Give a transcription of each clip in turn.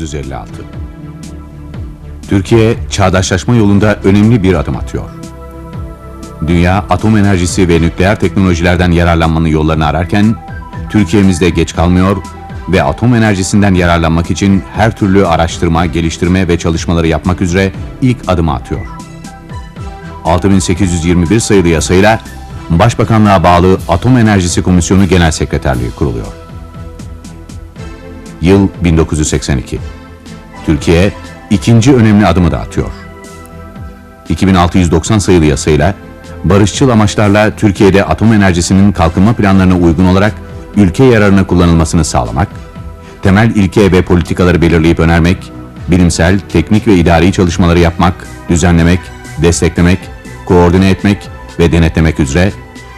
Yıl 1956. Türkiye çağdaşlaşma yolunda önemli bir adım atıyor. Dünya atom enerjisi ve nükleer teknolojilerden yararlanmanın yollarını ararken Türkiye'miz de geç kalmıyor ve atom enerjisinden yararlanmak için her türlü araştırma, geliştirme ve çalışmaları yapmak üzere ilk adımı atıyor. 6821 sayılı yasayla Başbakanlığa bağlı Atom Enerjisi Komisyonu Genel Sekreterliği kuruluyor. Yıl 1982. Türkiye ikinci önemli adımı da atıyor. 2690 sayılı yasayla barışçıl amaçlarla Türkiye'de atom enerjisinin kalkınma planlarına uygun olarak ülke yararına kullanılmasını sağlamak, temel ilke ve politikaları belirleyip önermek, bilimsel, teknik ve idari çalışmaları yapmak, düzenlemek, desteklemek, koordine etmek ve denetlemek üzere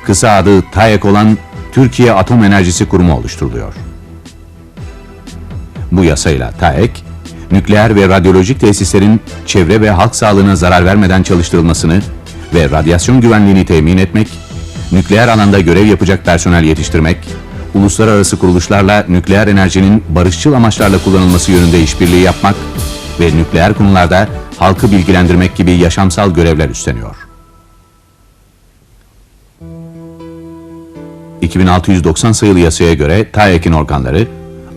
kısa adı TAEK olan Türkiye Atom Enerjisi Kurumu oluşturuluyor. Bu yasayla TAEK, nükleer ve radyolojik tesislerin çevre ve halk sağlığına zarar vermeden çalıştırılmasını ve radyasyon güvenliğini temin etmek, nükleer alanda görev yapacak personel yetiştirmek, uluslararası kuruluşlarla nükleer enerjinin barışçıl amaçlarla kullanılması yönünde işbirliği yapmak ve nükleer konularda halkı bilgilendirmek gibi yaşamsal görevler üstleniyor. 2690 sayılı yasaya göre TAEK'in organları,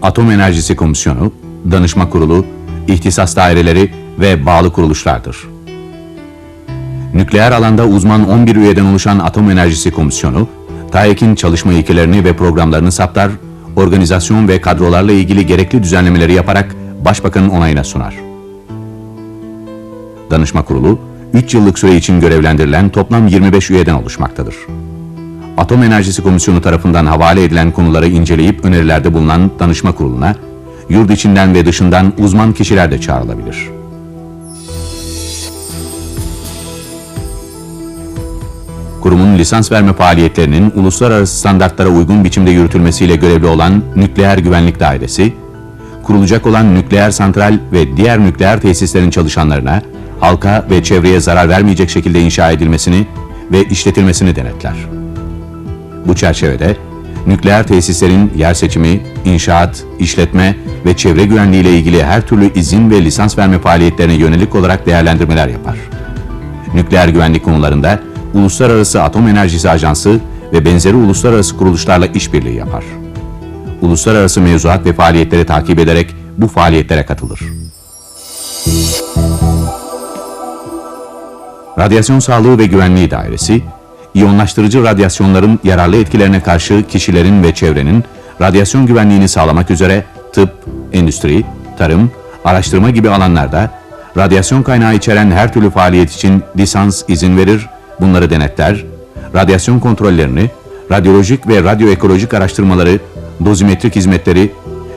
Atom Enerjisi Komisyonu, Danışma Kurulu, ihtisas daireleri ve bağlı kuruluşlardır. Nükleer alanda uzman 11 üyeden oluşan Atom Enerjisi Komisyonu, TAEK'in çalışma ilkelerini ve programlarını saptar, organizasyon ve kadrolarla ilgili gerekli düzenlemeleri yaparak Başbakanın onayına sunar. Danışma Kurulu, 3 yıllık süre için görevlendirilen toplam 25 üyeden oluşmaktadır. Atom Enerjisi Komisyonu tarafından havale edilen konuları inceleyip önerilerde bulunan danışma kuruluna, yurt içinden ve dışından uzman kişiler de çağrılabilir. Kurumun lisans verme faaliyetlerinin uluslararası standartlara uygun biçimde yürütülmesiyle görevli olan Nükleer Güvenlik Dairesi, kurulacak olan nükleer santral ve diğer nükleer tesislerin çalışanlarına, halka ve çevreye zarar vermeyecek şekilde inşa edilmesini ve işletilmesini denetler. Bu çerçevede nükleer tesislerin yer seçimi, inşaat, işletme ve çevre güvenliği ile ilgili her türlü izin ve lisans verme faaliyetlerine yönelik olarak değerlendirmeler yapar. Nükleer güvenlik konularında Uluslararası Atom Enerjisi Ajansı ve benzeri uluslararası kuruluşlarla işbirliği yapar. Uluslararası mevzuat ve faaliyetleri takip ederek bu faaliyetlere katılır. Radyasyon Sağlığı ve Güvenliği Dairesi, iyonlaştırıcı radyasyonların yararlı etkilerine karşı kişilerin ve çevrenin radyasyon güvenliğini sağlamak üzere tıp, endüstri, tarım, araştırma gibi alanlarda radyasyon kaynağı içeren her türlü faaliyet için lisans izin verir, bunları denetler, radyasyon kontrollerini, radyolojik ve radyoekolojik araştırmaları, dozimetrik hizmetleri,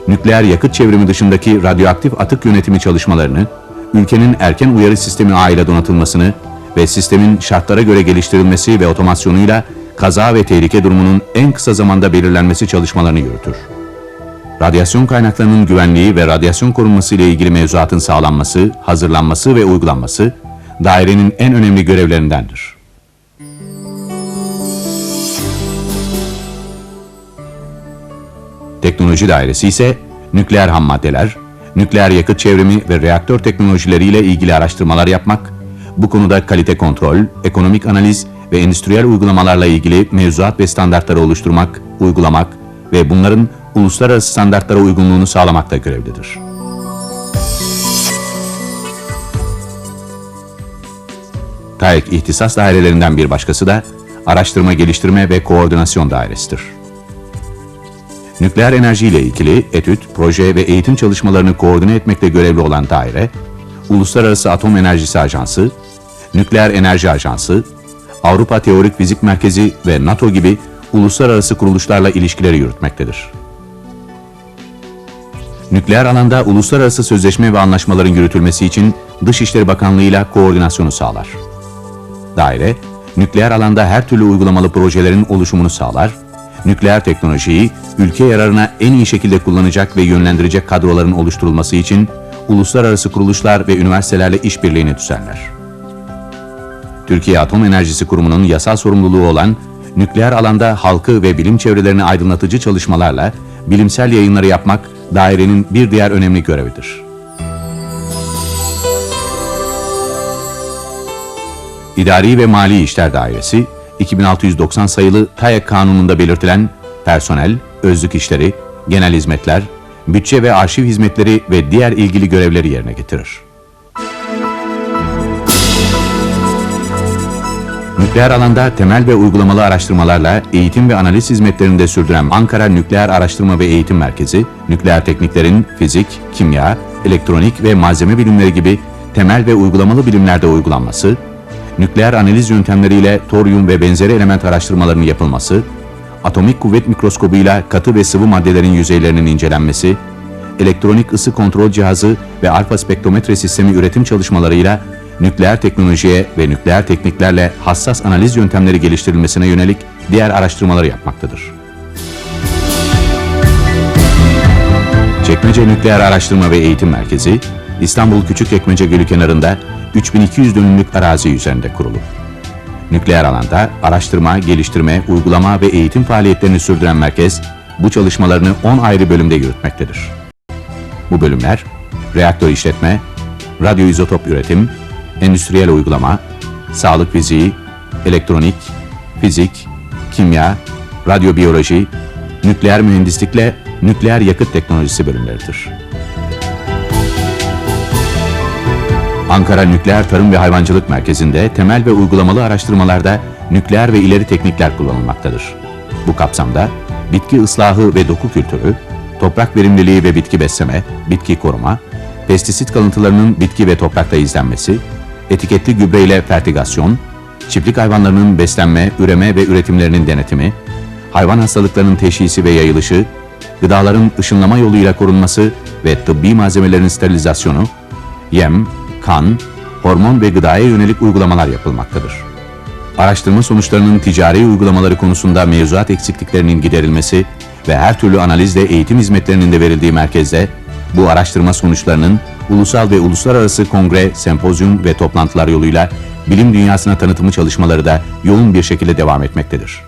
nükleer yakıt çevrimi dışındaki radyoaktif atık yönetimi çalışmalarını, ülkenin erken uyarı sistemi ağıyla donatılmasını ve sistemin şartlara göre geliştirilmesi ve otomasyonuyla kaza ve tehlike durumunun en kısa zamanda belirlenmesi çalışmalarını yürütür. Radyasyon kaynaklarının güvenliği ve radyasyon korunması ile ilgili mevzuatın sağlanması, hazırlanması ve uygulanması dairenin en önemli görevlerindendir. Teknoloji Dairesi ise nükleer ham maddeler, nükleer yakıt çevrimi ve reaktör teknolojileriyle ilgili araştırmalar yapmak, bu konuda kalite kontrol, ekonomik analiz ve endüstriyel uygulamalarla ilgili mevzuat ve standartları oluşturmak, uygulamak ve bunların uluslararası standartlara uygunluğunu sağlamakta görevlidir. TAEK ihtisas dairelerinden bir başkası da Araştırma, Geliştirme ve Koordinasyon Dairesidir. Nükleer enerji ile ilgili etüt, proje ve eğitim çalışmalarını koordine etmekle görevli olan daire, Uluslararası Atom Enerjisi Ajansı, Nükleer Enerji Ajansı, Avrupa Teorik Fizik Merkezi ve NATO gibi uluslararası kuruluşlarla ilişkileri yürütmektedir. Nükleer alanda uluslararası sözleşme ve anlaşmaların yürütülmesi için Dışişleri Bakanlığı ile koordinasyonu sağlar. Daire, nükleer alanda her türlü uygulamalı projelerin oluşumunu sağlar, nükleer teknolojiyi ülke yararına en iyi şekilde kullanacak ve yönlendirecek kadroların oluşturulması için uluslararası kuruluşlar ve üniversitelerle işbirliğini düzenler. Türkiye Atom Enerjisi Kurumu'nun yasal sorumluluğu olan nükleer alanda halkı ve bilim çevrelerini aydınlatıcı çalışmalarla bilimsel yayınları yapmak dairenin bir diğer önemli görevidir. İdari ve Mali İşler Dairesi, 2690 sayılı TAYEK Kanunu'nda belirtilen personel, özlük işleri, genel hizmetler, bütçe ve arşiv hizmetleri ve diğer ilgili görevleri yerine getirir. Nükleer alanda temel ve uygulamalı araştırmalarla eğitim ve analiz hizmetlerini de sürdüren Ankara Nükleer Araştırma ve Eğitim Merkezi, nükleer tekniklerin fizik, kimya, elektronik ve malzeme bilimleri gibi temel ve uygulamalı bilimlerde uygulanması, nükleer analiz yöntemleriyle toryum ve benzeri element araştırmalarının yapılması, atomik kuvvet mikroskobuyla katı ve sıvı maddelerin yüzeylerinin incelenmesi, elektronik ısı kontrol cihazı ve alfa spektrometre sistemi üretim çalışmalarıyla nükleer teknolojiye ve nükleer tekniklerle hassas analiz yöntemleri geliştirilmesine yönelik diğer araştırmaları yapmaktadır. Çekmece Nükleer Araştırma ve Eğitim Merkezi, İstanbul Küçükçekmece Gölü kenarında 3200 dönümlük arazi üzerinde kurulu. Nükleer alanda araştırma, geliştirme, uygulama ve eğitim faaliyetlerini sürdüren merkez, bu çalışmalarını 10 ayrı bölümde yürütmektedir. Bu bölümler, reaktör işletme, radyoizotop üretim, endüstriyel uygulama, sağlık fiziği, elektronik, fizik, kimya, radyobiyoloji, nükleer mühendislikle nükleer yakıt teknolojisi bölümleridir. Ankara Nükleer Tarım ve Hayvancılık Merkezi'nde temel ve uygulamalı araştırmalarda nükleer ve ileri teknikler kullanılmaktadır. Bu kapsamda bitki ıslahı ve doku kültürü, toprak verimliliği ve bitki besleme, bitki koruma, pestisit kalıntılarının bitki ve toprakta izlenmesi, etiketli gübre ile fertigasyon, çiftlik hayvanlarının beslenme, üreme ve üretimlerinin denetimi, hayvan hastalıklarının teşhisi ve yayılışı, gıdaların ışınlama yoluyla korunması ve tıbbi malzemelerin sterilizasyonu, yem, kan, hormon ve gıdaya yönelik uygulamalar yapılmaktadır. Araştırma sonuçlarının ticari uygulamaları konusunda mevzuat eksikliklerinin giderilmesi ve her türlü analizle eğitim hizmetlerinin de verildiği merkezde, bu araştırma sonuçlarının ulusal ve uluslararası kongre, sempozyum ve toplantılar yoluyla bilim dünyasına tanıtımı çalışmaları da yoğun bir şekilde devam etmektedir.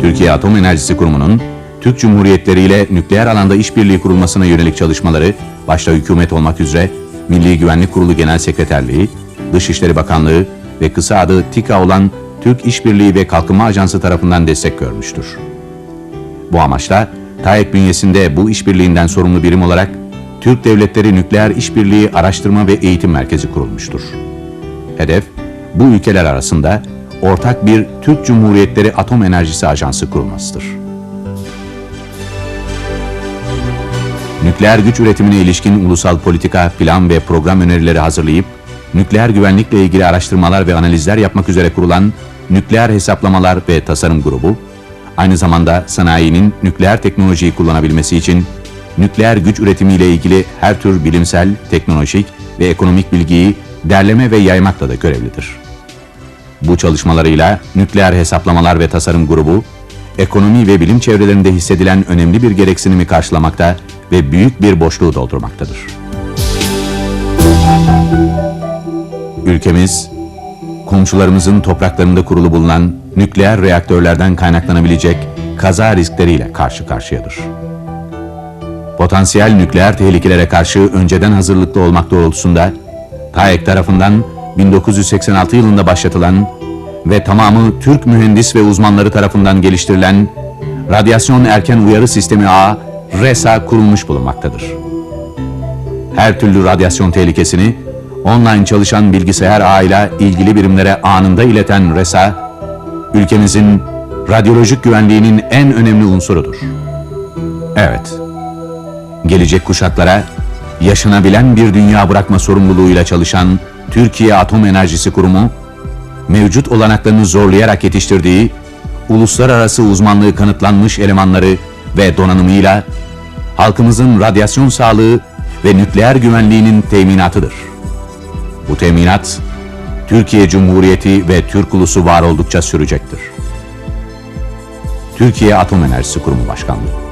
Türkiye Atom Enerjisi Kurumu'nun Türk Cumhuriyetleri ile nükleer alanda işbirliği kurulmasına yönelik çalışmaları, başta hükümet olmak üzere Milli Güvenlik Kurulu Genel Sekreterliği, Dışişleri Bakanlığı ve kısa adı TİKA olan Türk İşbirliği ve Kalkınma Ajansı tarafından destek görmüştür. Bu amaçla TAEK bünyesinde bu işbirliğinden sorumlu birim olarak Türk Devletleri Nükleer İşbirliği Araştırma ve Eğitim Merkezi kurulmuştur. Hedef, bu ülkeler arasında ortak bir Türk Cumhuriyetleri Atom Enerjisi Ajansı kurulmasıdır. Nükleer güç üretimine ilişkin ulusal politika, plan ve program önerileri hazırlayıp, nükleer güvenlikle ilgili araştırmalar ve analizler yapmak üzere kurulan Nükleer Hesaplamalar ve Tasarım Grubu, aynı zamanda sanayinin nükleer teknolojiyi kullanabilmesi için nükleer güç üretimiyle ilgili her tür bilimsel, teknolojik ve ekonomik bilgiyi derleme ve yaymakla da görevlidir. Bu çalışmalarıyla Nükleer Hesaplamalar ve Tasarım Grubu, ekonomi ve bilim çevrelerinde hissedilen önemli bir gereksinimi karşılamakta ve büyük bir boşluğu doldurmaktadır. Ülkemiz, komşularımızın topraklarında kurulu bulunan nükleer reaktörlerden kaynaklanabilecek kaza riskleriyle karşı karşıyadır. Potansiyel nükleer tehlikelere karşı önceden hazırlıklı olmak doğrultusunda TAEK tarafından 1986 yılında başlatılan ve tamamı Türk mühendis ve uzmanları tarafından geliştirilen Radyasyon Erken Uyarı Sistemi A, RESA kurulmuş bulunmaktadır. Her türlü radyasyon tehlikesini online çalışan bilgisayar ağıyla ilgili birimlere anında ileten RESA, ülkemizin radyolojik güvenliğinin en önemli unsurudur. Evet, gelecek kuşaklara yaşanabilen bir dünya bırakma sorumluluğuyla çalışan Türkiye Atom Enerjisi Kurumu, mevcut olanaklarını zorlayarak yetiştirdiği, uluslararası uzmanlığı kanıtlanmış elemanları ve donanımıyla halkımızın radyasyon sağlığı ve nükleer güvenliğinin teminatıdır. Bu teminat, Türkiye Cumhuriyeti ve Türk ulusu var oldukça sürecektir. Türkiye Atom Enerjisi Kurumu Başkanlığı